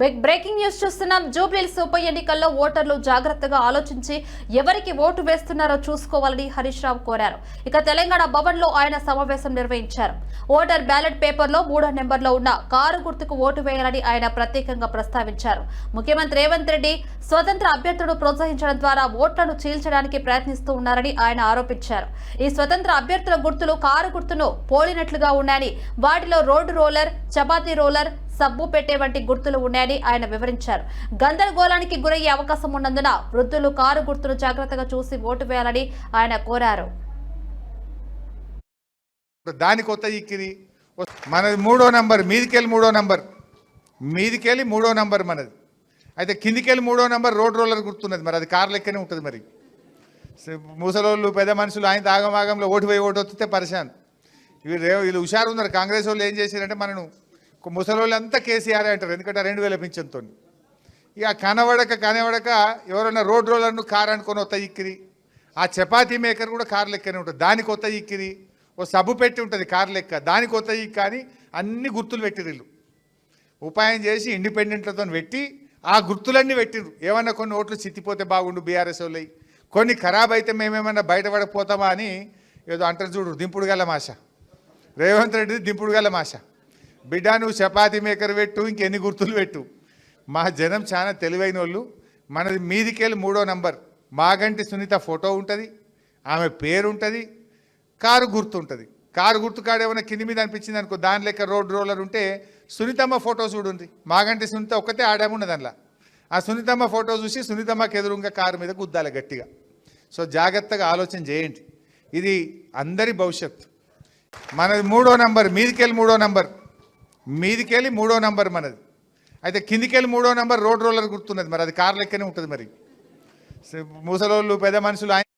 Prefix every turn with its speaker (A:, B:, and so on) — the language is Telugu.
A: బిగ్ బ్రేకింగ్ న్యూస్ చూస్తున్నాం. జూబ్లీహిల్స్ ఉప ఎన్నికల్లో ఓటర్లు జాగ్రత్తగా ఆలోచించి ఎవరికి ఓటు వేస్తున్నారో చూసుకోవాలని హరీష్ రావు కోరారు. ఇక తెలంగాణ భవన్లో ఆయన సమావేశం నిర్వహించారు. ఓటర్ బ్యాలెట్ పేపర్లో మూడో నెంబర్లో ఉన్న కారు గుర్తుకు ఓటు వేయాలని ఆయన ప్రత్యేకంగా ప్రస్తావించారు. ముఖ్యమంత్రి రేవంత్ రెడ్డి స్వతంత్ర అభ్యర్థులను ప్రోత్సహించడం ద్వారా ఓట్లను చీల్చడానికి ప్రయత్నిస్తూ ఉన్నారని ఆయన ఆరోపించారు. ఈ స్వతంత్ర అభ్యర్థుల గుర్తులు కారు గుర్తును పోలినట్లుగా ఉన్నాయని వాటిలో రోడ్డు రోలర్ చపాతీ రోలర్ సబ్బు పెట్టే వంటి గుర్తులు ఉన్నాయని ఆయన వివరించారు. గందరగోళానికి గురయ్యే అవకాశం ఉన్నందున వృద్ధులు కారు గుర్తును జాగ్రత్తగా చూసి ఓటు వేయాలని ఆయన కోరారు.
B: దాని కొత్త ఇక్కిరి మనది మూడో నంబర్ మీదికెళ్ళి మూడో నంబర్. మీదికెళ్ళి మూడో నంబర్ మనది. అయితే కిందికెళ్ళి మూడో నంబర్ రోడ్ రోలర్ గుర్తున్నది మరి అది కార్ లెక్కనే ఉంటుంది మరి. ముసలోళ్ళు పెద్ద మనుషులు ఆయన ఆగమాగంలో ఓటు పోయి ఓటు వస్తే పరిశాన్. వీళ్ళు వీళ్ళు హుషారు ఉన్నారు కాంగ్రెస్ వాళ్ళు ఏం చేశారంటే మనను ముసలోళ్ళంతా కేసీఆర్ అంటారు. ఎందుకంటే రెండు వేల పింఛన్తో ఇక కనబడక కనబడక ఎవరైనా రోడ్ రోలర్ను కారు అనుకొని వస్తా ఇక్కిరి. ఆ చపాతీ మేకర్ కూడా కార్ లెక్కనే ఉంటుంది. దానికి కొత్త ఇక్కిరి. ఓ సబ్బు పెట్టి ఉంటుంది కార్ లెక్క. దానికి కొత్త కానీ అన్ని గుర్తులు పెట్టిరు ఉపాయం చేసి ఇండిపెండెంట్లతో పెట్టి ఆ గుర్తులన్నీ పెట్టిరు ఏమన్నా కొన్ని ఓట్లు చిత్తిపోతే బాగుండు బీఆర్ఎస్ వాళ్ళవి కొన్ని ఖరాబ్ అయితే మేమేమన్నా బయటపడకపోతామా అని ఏదో అంటారు చూడు దింపుడు గల మాష. రేవంత్ రెడ్డి దింపుడు గల మాష. బిడ్డ నువ్వు చపాతి మేకర్ పెట్టు ఇంకెన్ని గుర్తులు పెట్టు. మా జనం చాలా తెలివైన వాళ్ళు మనది మీదికెళ్ళి మూడో నంబర్. మాగంటి సునీత ఫోటో ఉంటుంది ఆమె పేరు ఉంటుంది కారు గుర్తు ఉంటుంది కారు గుర్తు కాడేమైనా కింది మీద అనిపించింది అనుకో దాని లెక్క రోడ్ రోలర్ ఉంటే సునీతమ్మ ఫోటో చూడుంది మాగంటి సునీత ఒక్కతే ఆడామున్నది అందులో. ఆ సునీతమ్మ ఫోటో చూసి సునీతమ్మకి ఎదురుగా కారు మీద గుద్దాలి గట్టిగా. సో జాగ్రత్తగా ఆలోచన చేయండి. ఇది అందరి భవిష్యత్తు. మనది మూడో నంబర్ మీదికెళ్ళి మూడో నంబర్. మీదికెళ్ళి మూడో నంబర్ మనది. అయితే కిందికెళ్ళి మూడో నంబర్ రోడ్ రోలర్ గుర్తున్నది మరి అది కార్ లెక్కనే ఉంటుంది మరి. ముసలోళ్ళు పెద్ద మనుషులు ఆయన